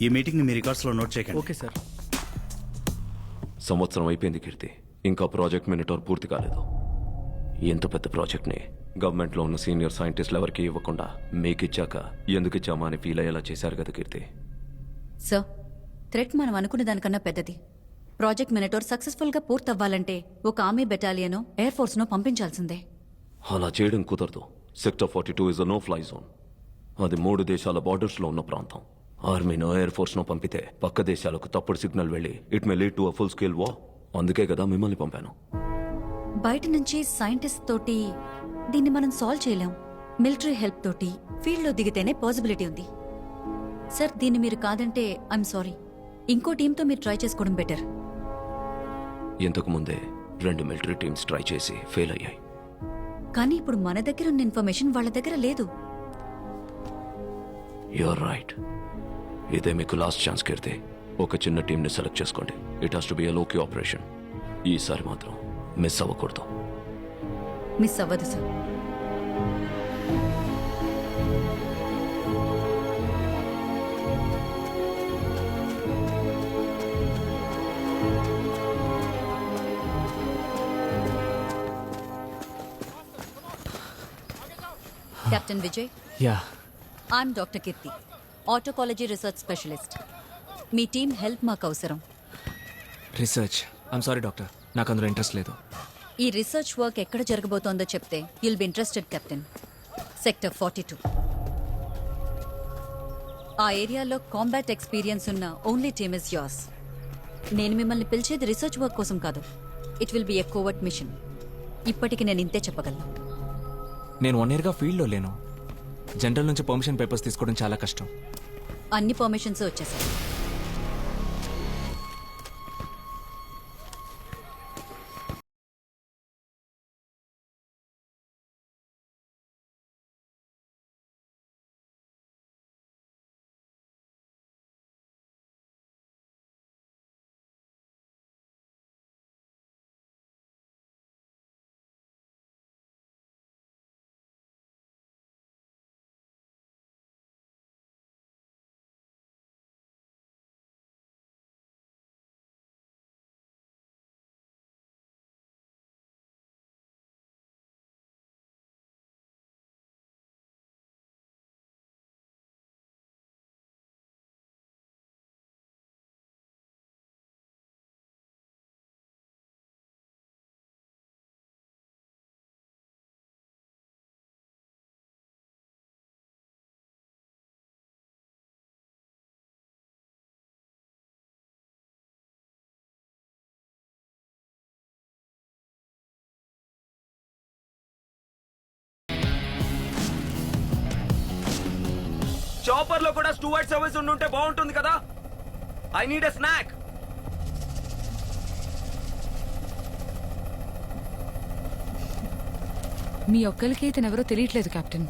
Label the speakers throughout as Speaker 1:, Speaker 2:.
Speaker 1: ఈ మీటింగ్ని మీ రికార్డ్స్లో నోట్ చేయకండి.
Speaker 2: Okay sir.
Speaker 3: సంవత్సరం అయిపోయింది కీర్తి. ఇంకా ప్రాజెక్ట్ మినిటోర్ పూర్తి కాలేదు. ఇంత పెద్ద ప్రాజెక్ట్ని గవర్నమెంట్లో ఉన్న సీనియర్ సైంటిస్టులు ఎవరికి ఇవ్వకుండా మీకు ఇచ్చాక ఎందుకు ఇచ్చామా అని ఫీల్ అయ్యేలా చేశారు కదా కీర్తి.
Speaker 4: సార్ థ్రెట్ మనం అనుకున్న దానికన్నా పెద్దది. ప్రాజెక్ట్ మినటోర్ సక్సెస్ఫుల్గా పూర్తవ్వాలంటే ఒక ఆర్మీ బెటాలియనో ఎయిర్ ఫోర్స్నో పంపించాల్సిందే.
Speaker 3: అలా చేయడం కుదరదు. Sector forty two is a no fly zone అది మూడు దేశాల బార్డర్స్లో ఉన్న ప్రాంతం. ఆర్మీనో ఎయిర్ ఫోర్స్నో పంపితే పక్క దేశాలకు తప్పుడు సిగ్నల్ వెళ్ళి it may lead to a full scale war అందుకే కదా మిమ్మల్ని పంపాను.
Speaker 4: బయట నుంచి సైంటిస్ట్ తోటి దీన్ని మనం సాల్వ్ చేయలేం. మిలిటరీ హెల్ప్ తోటి ఫీల్డ్లో దిగితేనే పాసిబిలిటీ ఉంది. సార్ దీన్ని మీరు కాదంటే ఐఎమ్ సారీ. ఇంకో టీంతో మీరు ట్రై చేసుకోవడం బెటర్.
Speaker 3: ఇంతకు ముందే రెండు మిలిటరీ టీమ్స్ ట్రై చేసి ఫెయిల్ అయ్యాయి.
Speaker 4: కానీ ఇప్పుడు మన దగ్గర ఉన్న ఇన్ఫర్మేషన్ వాళ్ళ దగ్గర లేదు.
Speaker 3: యూఆర్ రైట్ ఇదే మీకు లాస్ట్ ఛాన్స్ కీర్తి. ఒక చిన్న టీంని సెలెక్ట్ చేసుకోండి. It has to be a low key operation ఈసారి మాత్రం మిస్ అవ్వకూడదు.
Speaker 4: మిస్ అవ్వదు sir captain Vijay
Speaker 2: yeah
Speaker 4: I'm doctor Keerthi oncology research specialist. Me team help మాకు అవసరం.
Speaker 2: రీసెర్చ్. ఐమ్ సారీ డాక్టర్ నాకు అందులో ఇంట్రెస్ట్ లేదు.
Speaker 4: ఈ రీసెర్చ్ వర్క్ ఎక్కడ జరగబోతోందో చెప్తే you'll be interested captain sector forty two ఆ ఏరియాలో కాంబాట్ ఎక్స్పీరియన్స్ ఉన్న ఓన్లీ టీమ్ ఇస్ యాస్ నేను మిమ్మల్ని పిలిచేది రీసెర్చ్ వర్క్ కోసం కాదు. It will be a covert mission ఇప్పటికి నేను ఇంతే చెప్పగలను.
Speaker 2: నేను వన్ ఇయర్గా ఫీల్డ్లో లేను. జనరల్ నుంచి పర్మిషన్ పేపర్స్ తీసుకోవడం చాలా కష్టం.
Speaker 4: అన్ని పర్మిషన్స్ వచ్చేసాయి.
Speaker 5: చాపర్లో కూడా స్టూవర్డ్ సర్వీస్ ఉండుంటే బాగుంటుంది కదా? ఐ నీడ్ ఎ స్నాక్
Speaker 6: మీ ఒక్కరికి ఇతను ఎవరో తెలియట్లేదు కెప్టెన్.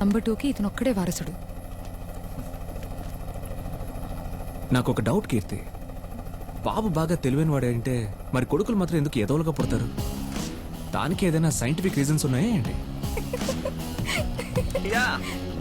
Speaker 6: నంబర్ టూకి ఇతను ఒక్కడే వారసుడు.
Speaker 2: నాకు ఒక డౌట్ కీర్తి. బాబు బాగా తెలివైన వాడే అంటే మరి కొడుకులు మాత్రం ఎందుకు ఎదవలుగా పుడతారు? దానికి ఏదైనా సైంటిఫిక్ రీజన్స్ ఉన్నాయా ఏంటి?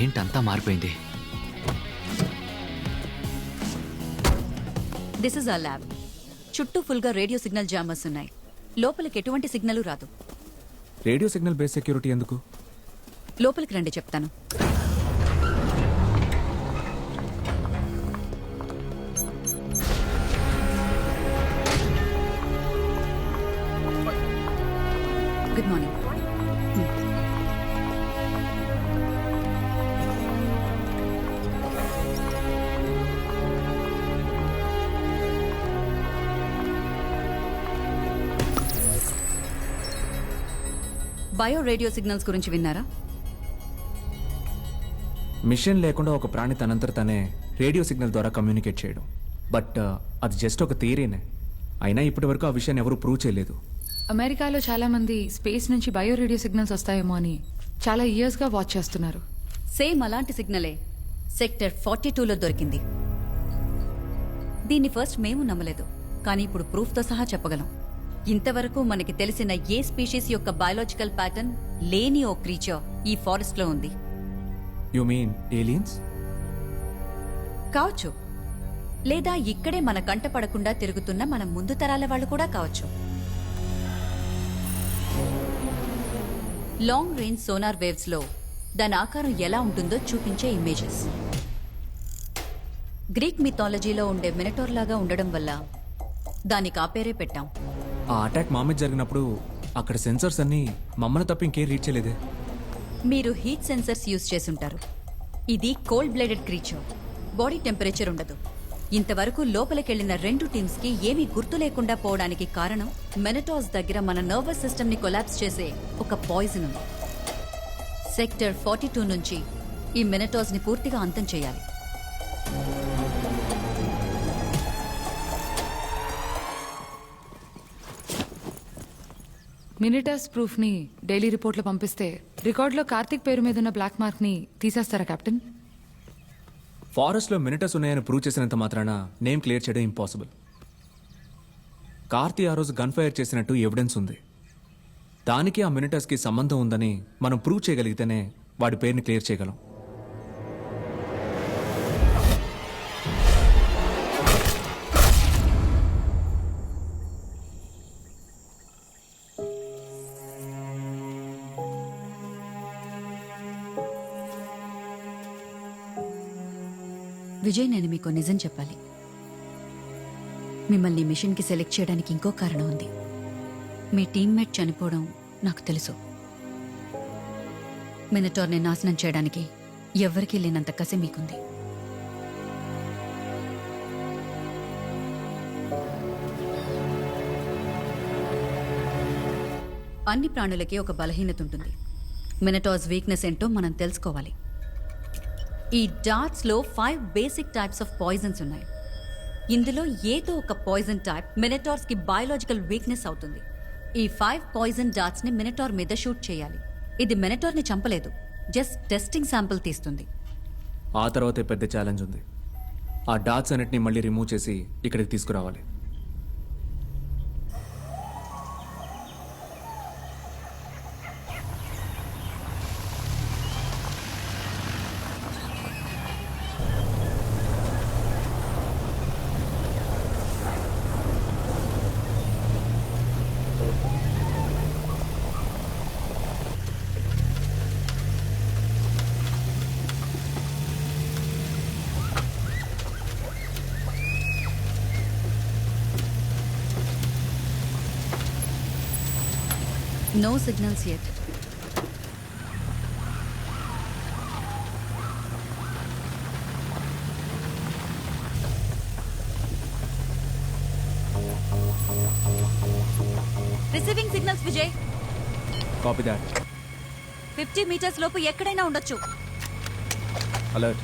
Speaker 7: ఏంటంతా మారిపోయింది?
Speaker 4: దిస్ ఇస్ ఆ ల్యాబ్ చుట్టూ ఫుల్గా రేడియో సిగ్నల్ జామర్స్ ఉన్నాయి. లోపలికి ఎటువంటి సిగ్నల్ రాదు.
Speaker 2: రేడియో సిగ్నల్ బేస్ సెక్యూరిటీ ఎందుకు?
Speaker 4: లోపలికి రండి చెప్తాను. బయో రేడియో సిగ్నల్స్ గురించి విన్నారా?
Speaker 2: మిషన్ లేకుండా ఒక ప్రాణి తనంతట తనే రేడియో సిగ్నల్ ద్వారా కమ్యూనికేట్ చేయడం. బట్ అది జస్ట్ ఒక థియరీనే. అయినా ఇప్పటి వరకు ఆ విషయాన్ని ఎవరూ ప్రూవ్ చేయలేదు.
Speaker 6: అమెరికాలో చాలా మంది స్పేస్ నుంచి బయో రేడియో సిగ్నల్స్ వస్తాయేమో అని చాలా ఇయర్స్గా వాచ్ చేస్తున్నారు.
Speaker 4: సేమ్ అలాంటి సిగ్నలే సెక్టర్ ఫార్టీ టూలో దొరికింది. దీన్ని ఫస్ట్ మేము నమ్మలేదు. కానీ ఇప్పుడు ప్రూఫ్తో సహా చెప్పగలం. ఇంతవరకు మనకి తెలిసిన ఏ స్పీషీస్ యొక్క బయాలజికల్ ప్యాటర్న్ లేని ఓ క్రీచర్ ఈ ఫారెస్ట్లో ఉంది.
Speaker 2: యు మీన్ ఏలియన్స్
Speaker 4: కావచ్చు. లేదా ఇక్కడే మన కంట పడకుండా తిరుగుతున్న మన ముందు తరాల వాళ్ళు కూడా కావచ్చు. లాంగ్ రేంజ్ సోనార్ వేవ్స్లో దాని ఆకారం ఎలా ఉంటుందో చూపించే ఇమేజెస్ గ్రీక్ మిథాలజీలో ఉండే మినటోర్ లాగా ఉండడం వల్ల దానికి ఆ పేరే పెట్టాం.
Speaker 2: ఆ అటాక్ మా మీద జరిగినప్పుడు అక్కడ సెన్సర్స్ అన్నీ మమ్మల్ని తప్ప ఇంకేం రీడ్ చేయలేదే.
Speaker 4: మీరు హీట్ సెన్సర్స్ యూజ్ చేసుంటారు ఇది cold blooded creature body temperature ఉండదు. ఇంతవరకు లోపలికెళ్ళిన రెండు టీమ్స్కి ఏమీ గుర్తు లేకుండా పోవడానికి కారణం మెనటాస్ దగ్గర మన నర్వస్ సిస్టమ్ని కొలాప్స్ చేసే ఒక పాయిజన్ ఉంది. సెక్టర్ ఫార్టీ టూ నుంచి ఈ మెనటాస్ని పూర్తిగా అంతం చేయాలి.
Speaker 6: మినిటస్ ప్రూఫ్ని డైలీ రిపోర్ట్లో పంపిస్తే రికార్డులో కార్తిక్ పేరు మీద ఉన్న బ్లాక్ మార్క్ని తీసేస్తారా కెప్టెన్?
Speaker 2: ఫారెస్ట్లో మినిటస్ ఉన్నాయని ప్రూవ్ చేసినంత మాత్రాన నేమ్ క్లియర్ చేయడం ఇంపాసిబుల్. కార్తీ ఆ రోజు గన్ ఫైర్ చేసినట్టు ఎవిడెన్స్ ఉంది. దానికి ఆ మినిటస్కి సంబంధం ఉందని మనం ప్రూవ్ చేయగలిగితేనే వాడి పేరుని క్లియర్ చేయగలం.
Speaker 4: విజయ్ నేను మీకు నిజం చెప్పాలి. మిమ్మల్ని మిషన్కి సెలెక్ట్ చేయడానికి ఇంకో కారణం ఉంది. మీ టీమ్మేట్ చనిపోవడం నాకు తెలుసు. మినటోర్ని నాశనం చేయడానికి ఎవ్వరికీ లేనంత కసి మీకుంది. అన్ని ప్రాణులకి ఒక బలహీనత ఉంటుంది. మినటాస్ వీక్నెస్ ఏంటో మనం తెలుసుకోవాలి. ఈ డాట్స్లో five basic types of poisons ఉన్నాయి. ఇందులో ఏదో ఒక పాయిజన్ టైప్ మినటార్స్కి బయాలజికల్ వీక్నెస్ అవుతుంది. ఈ ఫైవ్ పాయిజన్ డాట్స్ని మినటార్ మీద షూట్ చేయాలి. ఇది మినటార్ని చంపలేదు. జస్ట్ టెస్టింగ్ శాంపిల్ తీస్తుంది.
Speaker 2: ఆ తర్వాతే పెద్ద ఛాలెంజ్ ఉంది. ఆ డాట్స్ అన్నిటిని మళ్ళీ రిమూవ్ చేసి ఇక్కడికి తీసుకురావాలి.
Speaker 4: No signals yet receiving signals Vijay
Speaker 2: copy that
Speaker 4: fifty metres లోపు ఎక్కడైనా ఉండొచ్చు.
Speaker 2: అలర్ట్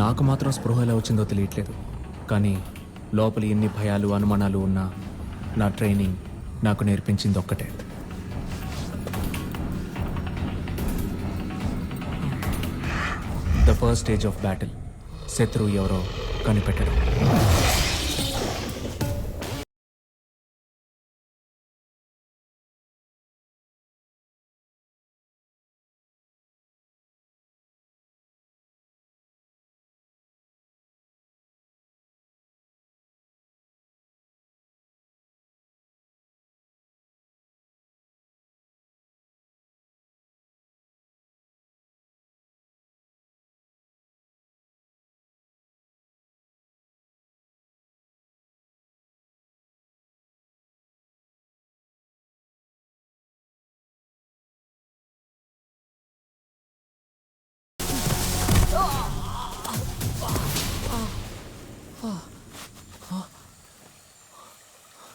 Speaker 2: నాకు మాత్రం స్పృహ ఎలా వచ్చిందో తెలియట్లేదు. కానీ లోపల ఎన్ని భయాలు అనుమానాలు ఉన్నా నా ట్రైనింగ్ నాకు నేర్పించింది ఒక్కటే. The first stage of battle శత్రువు ఎవరో కనిపెట్టడం.